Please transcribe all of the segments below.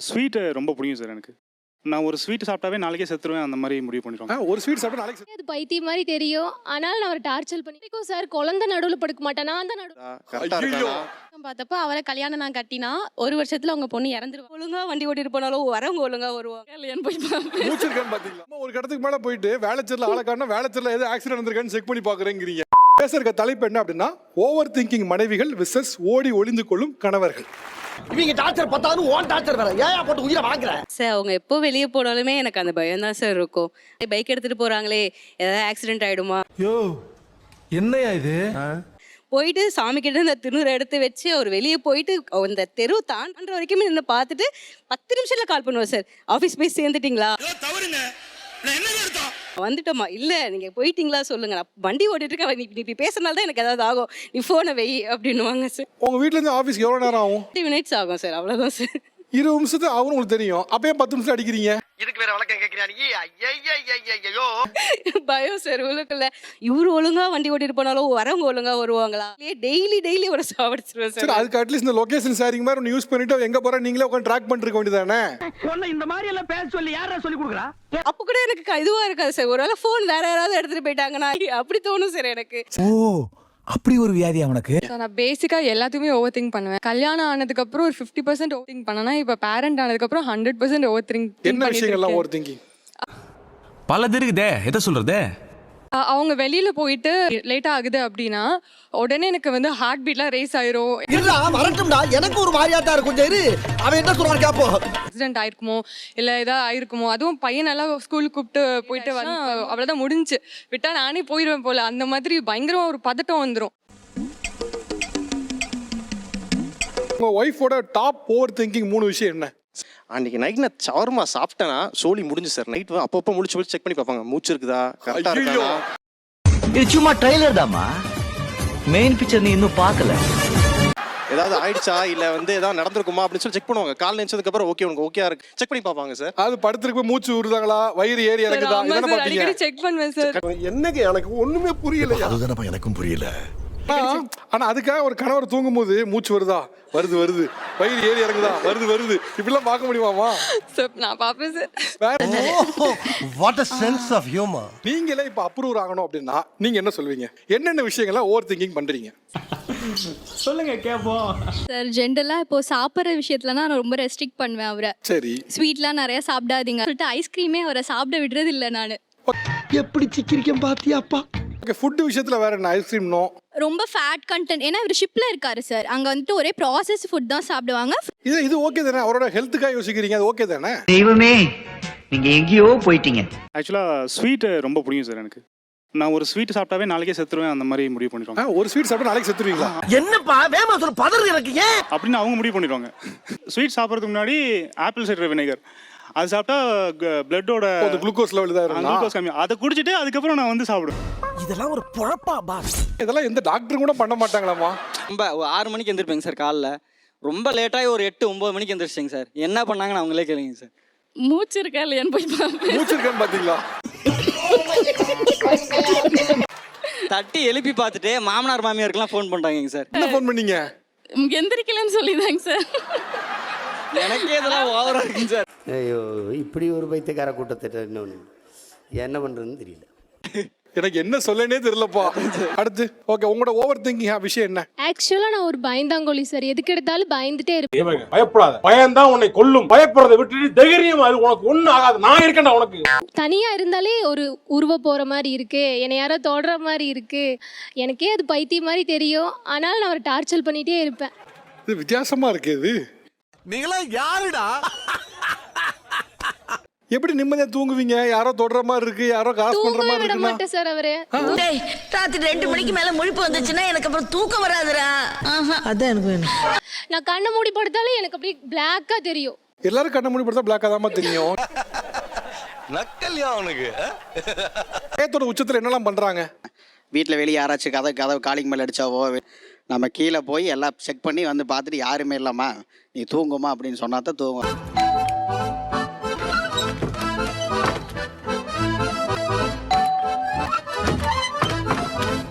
Sweet ரொம்ப பிடிக்கும் sir எனக்கு. நான் ஒரு ஸ்வீட் சாப்பிட்டாவே நாளைக்கே செத்துருவேன் அந்த மாதிரி முடிவு பண்ணிடுவாங்க. ஆ, ஒரு ஸ்வீட் சாப்பிட்டா நாளைக்கு அது பைத்தியம் மாதிரி தெரியும். ஆனால் நான் அவரை டார்ச்சர் பண்ணிருக்கோம் சார் குழந்தை நடுவில் படுக்க மாட்டேன். நான் தான் நடு கரெக்டா ஐயையோ. இருக்கானா பார்த்தப்ப அவரை கல்யாணம் நான் கட்டினா ஒரு வருஷத்துல அவங்க பொண்ணு இறந்துருவா ஒழுங்கா வண்டி ஓட்டிட்டு போனாலும் வரவங்க ஒழுங்கா வருவாங்க. கல்யாணம் போய் பாத்தீங்களா? ஒரு கடத்துக்கு மேல போயிட்டு வேலைச்சேரில் ஆளை காணா வேலைச்சேரில் எது ஆக்சிடென்ட் வந்திருக்கான்னு செக் பண்ணி பாக்குறேங்கிறீங்க. பேச இருக்க தலைப்பு என்ன அப்படின்னா ஓவர் திங்கிங் மனைவிகள் விசஸ் ஓடி ஒளிந்து கொள்ளும் கணவர்கள். இவங்க டார்ச்சர் பத்தாது ஓன் டார்ச்சர் வேற. ஏன் போட்டு உயிரை வாங்குற? சார் அவங்க எப்போ வெளியே போனாலுமே எனக்கு அந்த பயம் தான் சார் இருக்கும். பைக் எடுத்துட்டு போறாங்களே ஏதாவது ஆக்சிடென்ட் ஆயிடுமா? யோ என்னையா இது? போயிட்டு சாமி கிட்ட இந்த திருநூறு எடுத்து வச்சு அவர் வெளியே போயிட்டு அந்த தெரு தான் பண்ற வரைக்கும் நின்று பார்த்துட்டு பத்து நிமிஷத்துல கால் பண்ணுவோம் சார். ஆஃபீஸ் போய் சேர்ந்துட்டீங்களா? வந்துட்டோமா இல்ல நீங்க போயிட்டீங்களா சொல்லுங்க. நான் வண்டி ஓட்டிட்டு இருக்கேன் நீ இப்படி பேசுறதுனால தான் எனக்கு ஏதாவது ஆகும். நீ போனை வை அப்படின்னுவாங்க சார் உங்க வீட்ல இருந்து ஆபீஸ்க்கு எவ்வளவு நேரம் ஆகும்? ஃபிஃப்டி மினிட்ஸ் ஆகும் சார் அவ்வளோதான் சார் இருபது நிமிஷத்துக்கு ஆகும் உங்களுக்கு தெரியும். அப்பயே பத்து நிமிஷம் அடிக்கிறீங்க. இதுக்கு வேற வழக்கம் கேட்கிறா நீ? ஐயோ பயம் சார் உள்ளுக்குள்ள. இவரு ஒழுங்கா வண்டி ஓட்டிட்டு போனாலும் வரவங்க ஒழுங்கா வருவாங்களா? டெய்லி டெய்லி ஒரு சாவடிச்சிருவேன் சரி அதுக்கு அட்லீஸ்ட் இந்த லொகேஷன் ஷேரிங் மாதிரி ஒன்று யூஸ் பண்ணிட்டு எங்க போற நீங்களே உட்காந்து ட்ராக் பண்ணிருக்க வேண்டியதானே சொன்ன இந்த மாதிரி எல்லாம் பேச சொல்லி யாரா சொல்லி கொடுக்குறா? அப்ப கூட எனக்கு இதுவா இருக்காது சார். ஒருவேளை ஃபோன் வேற யாராவது எடுத்துட்டு போயிட்டாங்கன்னா அப்படி தோணும் சார் எனக்கு. ஓ அப்படி ஒரு வியாதியா உனக்கு ஸோ நான் பேசிக்காக எல்லாத்தையுமே ஓவர் திங்க் பண்ணுவேன். கல்யாணம் ஆனதுக்கப்புறம் ஒரு ஃபிஃப்டி பர்சன்ட் ஓவர் திங்க் பண்ணனா இப்போ பேரண்ட் ஆனதுக்கப்புறம் ஹண்ட்ரட் பர்சன்ட் ஓவர் திங்க் என்ன விஷயங்கள்லாம் ஓவர் திங்கிங் பலது இருக்குதே எதை சொல்றது? அவங்க வெளியில போயிட்டு லேட் ஆகுது அப்படின்னா உடனே எனக்கு வந்து ஹார்ட் பீட்லாம் ரேஸ் ஆயிரும். இல்ல வரட்டும்டா. எனக்கு ஒரு மாதிரியா தான் இருக்கும். இரு அவன் என்ன சொல்றாரு கேப்போ ஆக்சிடென்ட் ஆயிருக்குமோ இல்லை ஏதாவது ஆயிருக்குமோ அதுவும் பையன் நல்லா ஸ்கூலுக்கு கூப்பிட்டு போயிட்டு வந்து அவ்வளோதான் முடிஞ்சு. விட்டா நானே போயிடுவேன் போல. அந்த மாதிரி பயங்கரமா ஒரு பதட்டம் வந்துடும் உங்க ஒய்ஃபோட டாப் ஓவர் திங்கிங் மூணு விஷயம் என்ன? அன்னைக்கு நைட் நான் சவர்மா சாப்பிட்டேனா? சோலி முடிஞ்சு சார் நைட் அப்பப்போ முடிச்சு முடிச்சு செக் பண்ணி பார்ப்பாங்க. மூச்சு இருக்குதா? கரெக்டா ஐயையோ. இருக்கானா? இது சும்மா ட்ரைலர் தாமா மெயின் பிக்சர் நீ இன்னும் பார்க்கல. ஏதாவது ஆயிடுச்சா? இல்ல வந்து ஏதாவது நடந்திருக்குமா? அப்படின்னு சொல்லி செக் பண்ணுவாங்க. கால் நினைச்சதுக்கு அப்புறம் ஓகே உனக்கு ஓகே இருக்கு. செக் பண்ணி பார்ப்பாங்க சார் அது படுத்துருக்கு மூச்சு விடுறாங்களா? வயிறு ஏறி இறங்குதா? பாப்பீங்க. செக் பண்ணுவேன் சார் என்னங்க எனக்கு ஒண்ணுமே புரியல அதுதானப்பா எனக்கும் புரியல. ஆனா அதுக்காக ஒரு கணவர் தூங்கும் போது மூச்சு வருதா? வருது வருது. வயிறு ஏறி இறங்குதா? வருது வருது. இப்படிலாம் பார்க்க முடியுமாமா சார் நான் பார்ப்பேன் sir what a sense of humour நீங்களே இப்ப அப்ரூவ் ஆகணும் அப்படின்னா நீங்க என்ன சொல்வீங்க? என்னென்ன விஷயங்கள்லாம் ஓவர் திங்கிங் பண்றீங்க சார் ஜென்ரலாக இப்போ சாப்பிட்ற விஷயத்துல நான் ரொம்ப ரெஸ்ட்ரிக்ட் பண்ணுவேன் அவரை. சரி. ஸ்வீட்லாம் நிறைய சாப்பிடாதீங்க. சொல்லிட்டு ஐஸ்கிரீமே அவரை சாப்பிட விடுறது இல்லை நான். எப்படி சிக்கிரிக்கம் பாத்தியாப்பா ஓகே ஃபுட் விஷயத்துல வேற என்ன? ஐஸ்கிரீம் நோ ரொம்ப ஃபேட் கண்டென்ட் ஏன்னா இவர் ஷிப்பில் இருக்காரு சார் அங்கே வந்துட்டு ஒரே ப்ராசஸ் ஃபுட் தான் சாப்பிடுவாங்க. இது இது ஓகே தானே? அவரோட ஹெல்த்துக்காக யோசிக்கிறீங்க அது ஓகே தானே? தெய்வமே நீங்க எங்கேயோ போயிட்டீங்க. ஆக்சுவலாக ஸ்வீட்டு ரொம்ப பிடிக்கும் சார் எனக்கு. நான் ஒரு ஸ்வீட் சாப்பிட்டாவே நாளைக்கே செத்துருவேன் அந்த மாதிரி முடிவு பண்ணிடுவாங்க ஒரு ஸ்வீட் சாப்பிட்டா நாளைக்கு செத்துருவீங்களா? என்னப்பா வேமா சொல்ல பதறு எனக்கு ஏன்? அப்படின்னு அவங்க முடிவு பண்ணிடுவாங்க. ஸ்வீட் சாப்பிட்றதுக்கு முன்னாடி ஆப்பிள் சைடர் வினைகர் அது சாப்பிட்டா பிளட்டோட குளுக்கோஸ் லெவல் தான் இருக்கும் குளுக்கோஸ் கம்மி. அதை குடிச்சிட்டு அதுக்கப்புறம் நான் வந்து சாப்பிடுவேன். இதெல்லாம் ஒரு பொழப்பா பாஸ் இதெல்லாம் எந்த டாக்டரும் கூட பண்ண மாட்டாங்களாமா ரொம்ப ஒரு ஆறு மணிக்கு எந்திருப்பேங்க சார் காலைல. ரொம்ப லேட்டாகி ஒரு எட்டு ஒம்பது மணிக்கு எந்திரிச்சிங்க சார். என்ன பண்ணாங்கன்னு அவங்களே கேளுங்க சார். மூச்சு இருக்கா இல்லையான்னு போய் பார்ப்பேன் மூச்சு இருக்கான்னு பாத்தீங்களா? தட்டி எழுப்பி பார்த்துட்டு மாமனார் மாமியாருக்கெல்லாம் ஃபோன் பண்ணுறாங்க சார். என்ன ஃபோன் பண்ணீங்க? எந்திரிக்கலன்னு சொல்லிதாங்க சார். எனக்கே இதெல்லாம் ஓவராக இருக்குங்க சார். ஐயோ இப்படி ஒரு பைத்தியக்கார கூட்டத்தை இன்னொன்று என்ன பண்றதுன்னு தெரியல. எனக்கு என்ன சொல்லனே தெரியலப்பா. அடுத்து ஓகே உங்களோட ஓவர் திங்கிங் விஷயம் என்ன? ஆக்சுவலாக நான் ஒரு பயந்தாங்கோலி சார். எதுக்கு எடுத்தாலும் பயந்துட்டே இருப்பேன். பயப்படாத. பயம்தான் உன்னை கொல்லும். பயப்படுறதை விட்டுட்டு தைரியம் அது உனக்கு ஒண்ணும் ஆகாது. நான் இருக்கேன்டா உனக்கு. தனியாக இருந்தாலே ஒரு உருவ போகிற மாதிரி இருக்கு. என்னை யாரோ தொடுற மாதிரி இருக்கு. எனக்கே அது பைத்தியம் மாதிரி தெரியும். ஆனால் நான் அவரை டார்ச்சர் பண்ணிகிட்டே இருப்பேன். இது வித்தியாசமா இருக்கு இது. நீங்களா யாருடா? எப்படி நிம்மதியா தூங்குவீங்க? யாரோ தொடுற மாதிரி இருக்கு யாரோ காசு பண்ற மாதிரி விட இருக்குன்னா? மாட்டேன் சார் அவரு. ராத்திரி ரெண்டு மணிக்கு மேல முழிப்பு வந்துச்சுன்னா எனக்கு அப்புறம் தூக்கம் வராதுடா. அதான் எனக்கு வேணும். நான் கண்ணை மூடி படுத்தாலும் எனக்கு அப்படியே பிளாக்காக தெரியும். எல்லாரும் கண்ண மூடி படுத்தா பிளாக்கா தான் தெரியும். நக்கல்யா அவனுக்கு ஏத்தோட உச்சத்துல என்னெல்லாம் பண்றாங்க? வீட்டில் வெளியே யாராச்சும் கதை கதவு காலிங் மேலே அடிச்சாவோ நம்ம கீழே போய் எல்லாம் செக் பண்ணி வந்து பார்த்துட்டு யாருமே இல்லாமா நீ தூங்குமா அப்படின்னு சொன்னா தான் தூங்கும்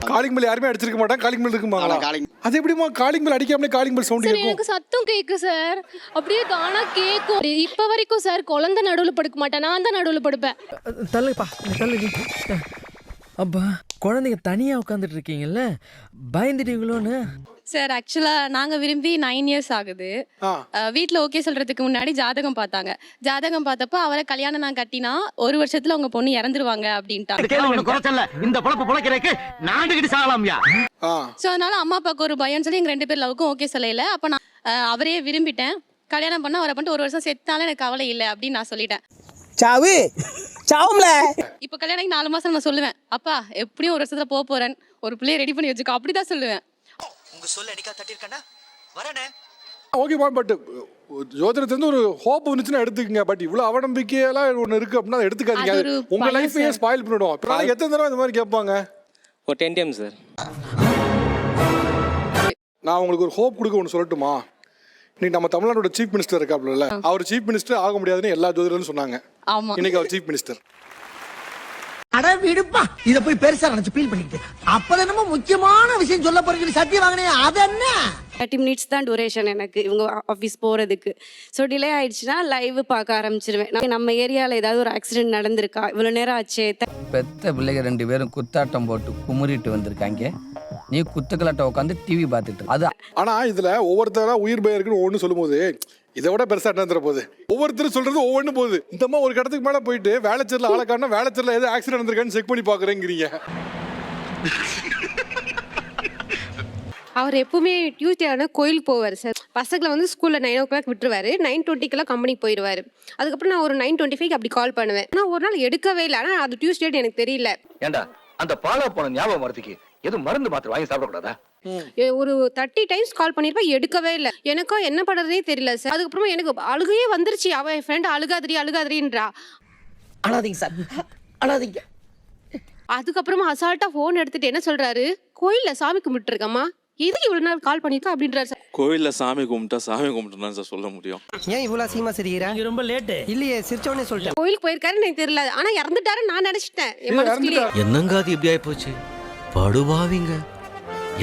காலிங் பெல் யாருமே அடிச்சிருக்க மாட்டாங்க காலிங் பெல் ஆனா calling- அது எப்படிமா காலிங் பெல் அடிக்காமலே காலிங் பெல் சவுண்ட் சார் இருக்கும் எனக்கு சத்தம் கேக்கு சார் அப்படியே தானா கேக்கும். இப்ப வரைக்கும் சார் குழந்தை நடுவுல படுக்க மாட்டேன். நான் தான் நடுவுல படுப்பேன். தள்ளுப்பா தள்ளு. அப்பா. குழந்தைங்க தனியா உட்காந்துட்டு இருக்கீங்கல்ல? பயந்துட்டீங்களோன்னு? சார் ஆக்சுவலாக நாங்கள் விரும்பி நைன் இயர்ஸ் ஆகுது. வீட்டில் ஓகே சொல்கிறதுக்கு முன்னாடி ஜாதகம் பார்த்தாங்க. ஜாதகம் பார்த்தப்போ அவரை கல்யாணம் நான் கட்டினா ஒரு வருஷத்தில் உங்கள் பொண்ணு இறந்துருவாங்க அப்படின்ட்டாங்க. குறைச்சல இந்த பொழப்பு பொழைக்கிறதுக்கு நாண்டுகிட்டு சாகலாம்யா ஆ. ஸோ அதனால அம்மா அப்பாவுக்கு ஒரு பயம்னு சொல்லி எங்கள் ரெண்டு பேர் லவுக்கும் ஓகே சொல்லல. அப்போ நான் அவரையே விரும்பிட்டேன். கல்யாணம் பண்ண அவரை பண்ணிட்டு ஒரு வருஷம் செத்தாலும் எனக்கு கவலை இல்லை அப்படின்னு நான் சொல்லிட்டேன். சாவு. சாவும்ல. இப்போ கல்யாணம் நாலு மாசம் நான் சொல்லுவேன் அப்பா எப்படியும் ஒரு வருஷத்துல போக போறேன். ஒரு பிள்ளைய ரெடி பண்ணி வச்சுக்கோ. அப்படிதான் சொல்லுவேன். உங்க சொல்ல அடிக்கா தட்டிருக்கேன்டா வரேனே. ஓகேப்பா பட் ஜோதிடத்துலேருந்து ஒரு ஹோப் வந்துச்சுன்னா எடுத்துக்கங்க பட் இவ்வளோ அவநம்பிக்கையெல்லாம் ஒன்று இருக்கு அப்படின்னா அதை எடுத்துக்காதீங்க. அது ஒரு அது உங்க பயம் லைஃபையே சார். ஸ்பாயில் பண்ணிடும். அப்புறம் எத்தனை தடவை இந்த மாதிரி கேட்பாங்க? ஒரு டென் டைம் சார் நான் உங்களுக்கு ஒரு ஹோப் கொடுக்க ஒன்று சொல்லட்டுமா? இன்னைக்கு நம்ம தமிழ்நாட்டோட சீஃப் மினிஸ்டர் இருக்காப்ல அவர் சீஃப் மினிஸ்டர் ஆக முடியாதுன்னு எல்லா ஜோதிடரும் சொன்னாங்க. ஆமா. இன்னைக்கு அவர் சீஃப் மினிஸ்டர் அட விடுப்பா. இத போய் பெருசா நினைச்சு ஃபீல் பண்ணிக்கிட்டு. அப்ப என்னமோ முக்கியமான விஷயம் சொல்ல போறீங்க சத்தியம் வாங்கினே அது என்ன? தேர்ட்டி மினிட்ஸ் தான் டூரேஷன் எனக்கு இவங்க ஆஃபீஸ் போகிறதுக்கு ஸோ டிலே ஆயிடுச்சுன்னா லைவ் பார்க்க ஆரம்பிச்சிருவேன். நம்ம- நம்ம ஏரியாவில் ஏதாவது ஒரு ஆக்சிடென்ட் நடந்திருக்கா? இவ்வளோ நேரம் ஆச்சு. பெத்த பிள்ளைங்க ரெண்டு பேரும் குத்தாட்டம் போட்டு குமுறிட்டு வந்திருக்காங்க. நீ குத்துக்கலாட்ட உட்காந்து டிவி பார்த்துட்டு அது ஆனா இதுல ஒவ்வொருத்தரா உயிர் பயம் இருக்குன்னு ஒவ்வொன்று சொல்லும்போது இதை விட பெருசா என்ன தர போகுது? ஒவ்வொருத்தரும் சொல்றது ஒவ்வொன்றும் போகுது. இந்த அம்மா ஒரு கடத்துக்கு மேல போயிட்டு வேலைச்சேரில் ஆளை காட்டினா வேலைச்சேரில் எது ஆக்சிடென்ட் நடந்திருக்கான்னு செக் பண்ணி பாக்குறேங்கிறீங்க அவர் எப்பவுமே டியூஸ்டே ஆனால் கோயிலுக்கு போவார் சார். பசங்களை வந்து ஸ்கூலில் நைன் ஓ கிளாக் விட்டுருவாரு. நைன் டுவெண்ட்டிக்கெல்லாம் கம்பெனிக்கு போயிடுவார் அதுக்கப்புறம் நான் ஒரு நைன் டுவெண்ட்டி ஃபைவ் அப்படி கால் பண்ணுவேன். ஆனால் ஒரு நாள் எடுக்கவே இல்லை. ஆனால் அது டியூஸ்டே எனக்கு தெரியல. ஏண்டா அந்த பாலா போன ஞாபகம் வரதுக்கு எதுவும் மருந்து மாத்திரை வாங்கி சாப்பிடக்கூடாதா? ஒரு தேர்ட்டி டைம்ஸ் கால் பண்ணியிருப்பேன் எடுக்கவே இல்லை. எனக்கும் என்ன பண்ணுறதே தெரியல சார். அதுக்கப்புறமா எனக்கு அழுகையே வந்துருச்சு. அவன் என் ஃப்ரெண்ட் அழுகாதிரி அழுகாதிரின்றா அழாதீங்க சார். அழாதீங்க. அதுக்கப்புறமா அசால்ட்டாக ஃபோன் எடுத்துட்டு என்ன சொல்கிறாரு கோயிலில் சாமி கும்பிட்டுருக்கம்மா. எதுக்கு இவ்வளோ நாள் கால் பண்ணியிருக்கா அப்படின்றாரு சார். கோயில்ல சாமி கும்பிட்டா சாமி கும்பிட்டு சார் சொல்ல முடியும். ஏன் இவ்வளவு சீமா சிரிக்கிறா? ரொம்ப லேட்டு இல்லையே சிரிச்சோடனே சொல்லிட்டேன். கோயிலுக்கு போயிருக்காருன்னு எனக்கு தெரியல. ஆனால் இறந்துட்டாரு நான் நினச்சிட்டேன். என்னங்க அது இப்படி ஆயிப்போச்சு? படுவாவிங்க.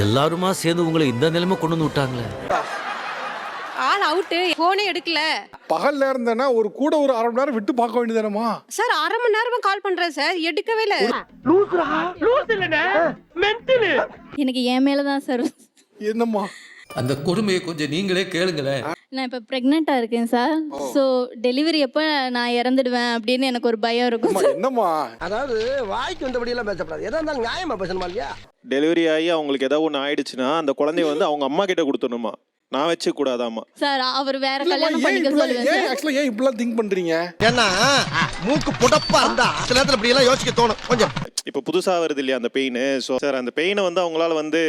எல்லாருமா சேர்ந்து உங்களை இந்த நிலைமை கொண்டு வந்து விட்டாங்களே. ஆள் அவுட்டு ஃபோனே எடுக்கல. பகல் நேரம் தானே ஒரு கூட ஒரு அரை மணி நேரம் விட்டு பார்க்க வேண்டியதானமா சார் அரை மணி நேரமா கால் பண்றேன் சார். எடுக்கவே இல்லை. எனக்கு என் மேலே தான் சார். என்னம்மா? அந்த கொடுமையை கொஞ்சம் நீங்களே கேளுங்களேன். நான் இப்போ ப்ரெக்னெண்ட்டாக இருக்கேன் சார் ஸோ டெலிவரி அப்போ நான் இறந்துடுவேன் அப்படின்னு எனக்கு ஒரு பயம் இருக்கும் அம்மா என்னம்மா? அதாவது வாய்க்கு வந்தபடி எல்லாம் பேசப்படாது. எதா இருந்தாலும் நியாயமா பேசணுமா இல்லையா? டெலிவரி ஆகி அவங்களுக்கு ஏதாவது ஒன்று ஆயிடுச்சுன்னா அந்த குழந்தைய வந்து அவங்க அம்மா கிட்ட கொடுத்துடணுமா? நான் வச்சு கூடாதாமா சார் அவர் வேற கல்யாணம் ஏன் பண்ணிக்க இப்படிலாம் சொல்லுவேன் ஏன் சார் ஆக்சுவலா ஏன் இப்படிலாம் திங்க் பண்றீங்க? ஏன்னா மூக்கு புடப்பா இருந்தா சில நேரத்துல இப்படி எல்லாம் யோசிக்க தோணும். கொஞ்சம் இப்போ புதுசாக வருது இல்லையா அந்த பெயின் ஸோ சார் அந்த பெயினை வந்து அவங்களால வந்து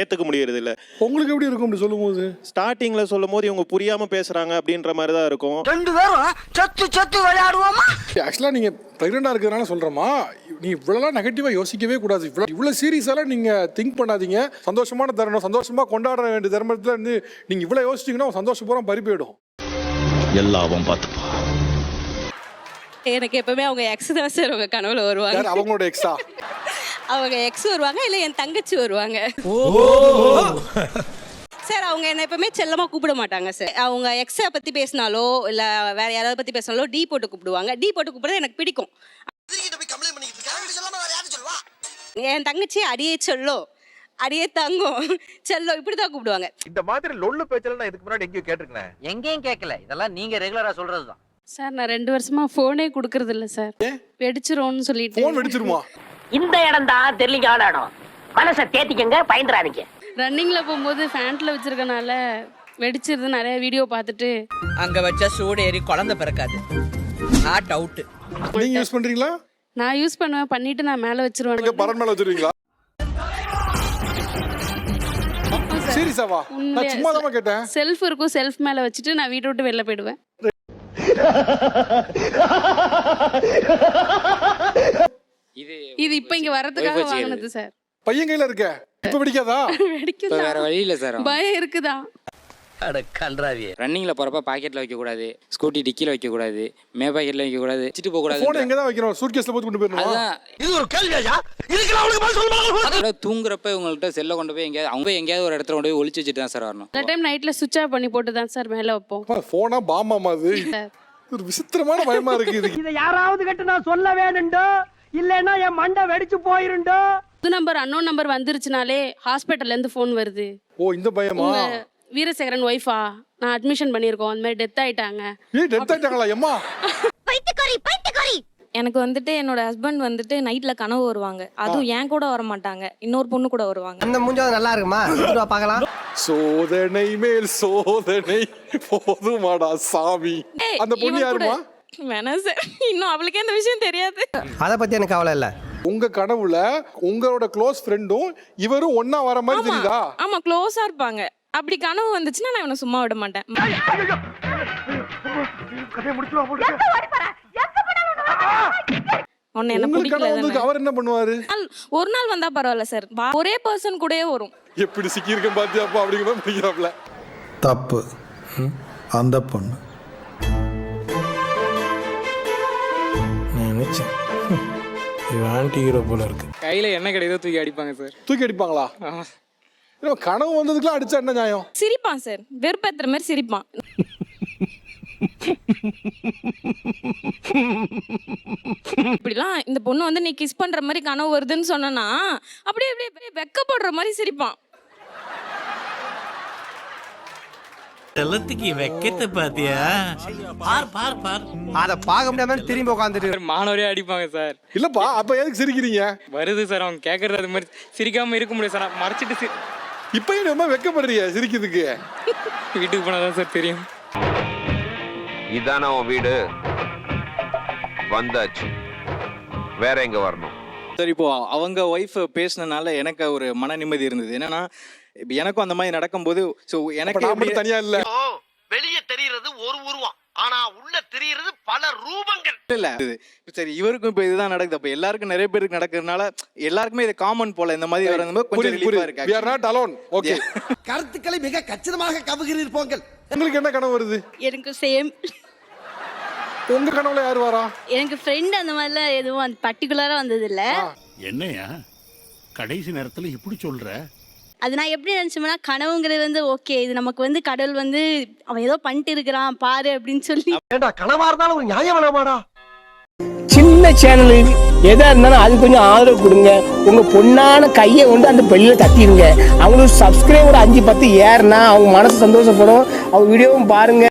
ஏற்றுக்க முடியறது இல்லை உங்களுக்கு எப்படி இருக்கும் அப்படி சொல்லும்போது? ஸ்டார்டிங்கில் சொல்லும் போது இவங்க புரியாமல் பேசுகிறாங்க அப்படின்ற மாதிரி தான் இருக்கும். ரெண்டு பேரும் சத்து சத்து விளையாடுவோமா? ஆக்சுவலாக நீங்கள் ப்ரெக்னெண்டாக இருக்கிறதுனால சொல்கிறேம்மா நீ இவ்வளோலாம் நெகட்டிவாக யோசிக்கவே கூடாது. இவ்வளோ இவ்வளோ சீரியஸாலாம் நீங்கள் திங்க் பண்ணாதீங்க. சந்தோஷமான தருணம் சந்தோஷமாக கொண்டாட வேண்டிய தருணத்தில் இருந்து நீங்கள் இவ்வளோ யோசிச்சிங்கன்னா பூரா பறி போயிடும். எல்லாவும் பார்த்துப்பா எனக்கு எப்பவுமே அவங்க எக்ஸ் தான் சார் உங்க கனவுல வருவாங்க. யார்? அவங்களோட எக்ஸா அவங்க எக்ஸ் வருவாங்க இல்லை என் தங்கச்சி வருவாங்க. சார் அவங்க என்ன எப்பவுமே செல்லமா கூப்பிட மாட்டாங்க சார் அவங்க எக்ஸை பத்தி பேசினாலோ இல்ல வேற யாராவது பத்தி பேசினாலோ டி போட்டு கூப்பிடுவாங்க. டி போட்டு கூப்பிடுறது எனக்கு பிடிக்கும். என் தங்கச்சி அடியே சொல்லோ அடியே தங்கம் செல்லோ இப்படி தான் கூப்பிடுவாங்க. இந்த மாதிரி லொல்லு பேச்சல நான் இதுக்கு முன்னாடி எங்கேயும் கேட்டிருக்கேன். எங்கேயும் கேட்கல. இதெல்லாம் நீங்க ரெகுலரா சொல்றதுதான். சார் நான் ரெண்டு வருஷமா ஃபோனே கொடுக்கறது இல்ல சார் வெடிச்சிரும்னு சொல்லிட்டு. ஃபோன் வெடிச்சிருமா? இந்த இடம் தான் தெரியல இடம் மனசை தேத்திக்கங்க பயந்துறாதீங்க ரன்னிங்ல போகும்போது ஃபேண்ட்ல வச்சிருக்கனால வெடிச்சிருது நிறைய வீடியோ பார்த்துட்டு. அங்க வச்சா சூடு ஏறி குழந்தை பிறக்காது. நாட் அவுட் நீங்கள் யூஸ் பண்ணுறீங்களா நான் யூஸ் பண்ணுவேன் பண்ணிட்டு நான் மேல வச்சிருவேன். பரன் மேலே வச்சுருவீங்களா சீரியஸாவா நான் சும்மா தான் கேட்டேன். செல்ஃப் இருக்கும் செல்ஃப் மேல வச்சுட்டு நான் வீட்டை விட்டு வெளில போயிடுவேன். இது இப்போ இங்க வர்றதுக்காக வாங்கினது சார். பையன் கையில் இருக்க. இப்போ வெடிக்காதா? வெடிக்குதா? பயம் இருக்குதா? அட கன்றாவியே ரன்னிங்கில் போகிறப்ப பாக்கெட்டில் வைக்கக்கூடாது. ஸ்கூட்டி டிக்கியில் வைக்கக்கூடாது. மே பாக்கெட்டில் வைக்கக்கூடாது. வச்சுட்டு போனை போகக்கூடாது எங்க தான் வைக்கிறோம்? சூட்கேஸ்ல போட்டு கொண்டு அதுதான். இது ஒரு கேள்வியா இதுக்கெல்லாம் அவளுக்கு பதில் சொல்ல அதோட தூங்குறப்ப உங்கள்கிட்ட செல்லை கொண்டு போய் எங்கேயாவது அவங்க எங்கேயாவது ஒரு இடத்துல கொண்டு போய் ஒளிச்சு வச்சுட்டு தான் சார் வரணும். சில டைம் நைட்டில் சுவிட்ச் ஆஃப் பண்ணி போட்டு தான் சார் மேலே வைப்போம். போனா பாமாமா அது. ஒரு விசித்திரமான பயமா இருக்கு இது இதை யாராவது கிட்ட நான் சொல்ல வேணுண்டோ இல்லைன்னா என் மண்டை வெடிச்சு போயிருண்டோ? புது நம்பர் அன்னோன் நம்பர் வந்துருச்சுனாலே ஹாஸ்பிட்டல்லேருந்து ஃபோன் வருது. ஓ இந்த பயமா? வீரசேகரன் ஒய்ஃபா நான் அட்மிஷன் பண்ணியிருக்கோம். அந்த மாதிரி டெத் ஆயிட்டாங்க. ஏய் டெத் ஆயிட்டாங்களா எம்மா? எனக்கு வந்துட்டு என்னோட ஹஸ்பண்ட் வந்துட்டு நைட்ல கனவு வருவாங்க அதுவும் என் கூட வர மாட்டாங்க இன்னொரு பொண்ணு கூட வருவாங்க அந்த மூஞ்சாவது நல்லா இருக்குமா பார்க்கலாம் சோதனை மேல் சோதனை போதுமாடா சாமி அந்த பொண்ணு யாருமா வேணாம் சார் இன்னும் அவளுக்கே அந்த விஷயம் தெரியாது அதை பத்தி எனக்கு கவலை இல்ல உங்க கனவுல உங்களோட க்ளோஸ் ஃப்ரெண்டும் இவரும் ஒண்ணா வர மாதிரி தெரியுதா ஆமா க்ளோஸா இருப்பாங்க அப்படி கனவு வந்துச்சுன்னா நான் இவனை சும்மா விட மாட்டேன் உன்னை என்ன உங்களுக்கு பிடிக்கல வந்து? அவர் என்ன பண்ணுவாரு? நாள் ஒரு நாள் வந்தா பரவாயில்ல சார். ஒரே பர்சன் கூடயே வரும். எப்படி சிக்கியிருக்கேன் பாத்தியாப்பா அப்படிங்கிற பிடிக்கிறாப்ல தப்பு. அந்த பொண்ணு. நினைச்சேன். இவன் ஆன்டி ஹீரோ போல இருக்கு. கையில் என்ன கிடையாதோ தூக்கி அடிப்பாங்க சார். தூக்கி அடிப்பாங்களா? ஏன்னா, கனவு வந்ததுக்குலாம் அடிச்சா என்ன நியாயம்? சிரிப்பான் சார். வெறுப்பேத்துற மாதிரி சிரிப்பான். இப்படிலாம் இந்த பொண்ணு வந்து நீ கிஸ் பண்ற மாதிரி கனவு வருதுன்னு சொன்னனா அப்படியே அப்படியே வெக்கப்படுற மாதிரி சிரிப்பான். செல்லத்துக்கு வெக்கத்தை பாத்தியா? பார் பார் பார். அத பார்க்க முடியாம திரும்பி உட்காந்துட்டு மாணவரே அடிப்பாங்க சார். இல்லப்பா அப்ப எதுக்கு சிரிக்கிறீங்க? வருது சார் அவங்க கேட்கறது அது மாதிரி சிரிக்காம இருக்க முடியாது சார். மறைச்சிட்டு இப்பயும் நம்ம வெக்கப்படுறிய சிரிக்கிறதுக்கு. வீட்டுக்கு போனால் தான் சார் தெரியும். இதான உன் வீடு? வந்தாச்சு. வேற எங்க வரணும்? சார் இப்போ அவங்க ஒய்ஃப் பேசினனால எனக்கு ஒரு மன நிம்மதி இருந்தது. என்னன்னா இப்போ எனக்கும் அந்த மாதிரி நடக்கும்போது ஸோ எனக்கு தனியா இல்ல வெளிய தெரியறது ஒரு உருவம் ஆனா உள்ள தெரியறது பல ரூபங்கள். இல்ல சரி இவருக்கும் இப்போ இதுதான் நடக்குது. அப்போ எல்லாருக்கும் நிறைய பேருக்கு நடக்கிறதுனால எல்லாருக்குமே இது காமன் போல. இந்த மாதிரி வரும்போது கொஞ்சம் ரிலீஃபா புரியுது. we are இருக்கு not alone. ஓகே கருத்துக்களை மிக கச்சிதமாக கவுகிறீர் போங்கள். உங்களுக்கு என்ன கனவு வருது? எனக்கு சேம் உங்க கனவுல யார் வரா? எனக்கு ஃப்ரெண்ட் அந்த மாதிரிலாம் எதுவும் பர்டிகுலராக வந்தது இல்லை என்னையா? கடைசி நேரத்துல இப்படி சொல்ற? அது நான் எப்படி நினச்சோம்னா கனவுங்கிறது வந்து ஓகே இது நமக்கு வந்து கடவுள் வந்து அவன் ஏதோ பண்ணிட்டு இருக்கிறான் பாரு அப்படின்னு சொல்லி. ஏண்டா கனவா இருந்தாலும் ஒரு நியாயம் வேணாமாடா? சின்ன சேனலு எதா இருந்தாலும் அது கொஞ்சம் ஆதரவு கொடுங்க. உங்க பொண்ணான கையை கொண்டு அந்த பெல்லில் தட்டிடுங்க அவங்களுக்கு சப்ஸ்கிரைபர் அஞ்சு பத்து ஏறுனா அவங்க மனசு சந்தோஷப்படும். அவங்க வீடியோவும் பாருங்க.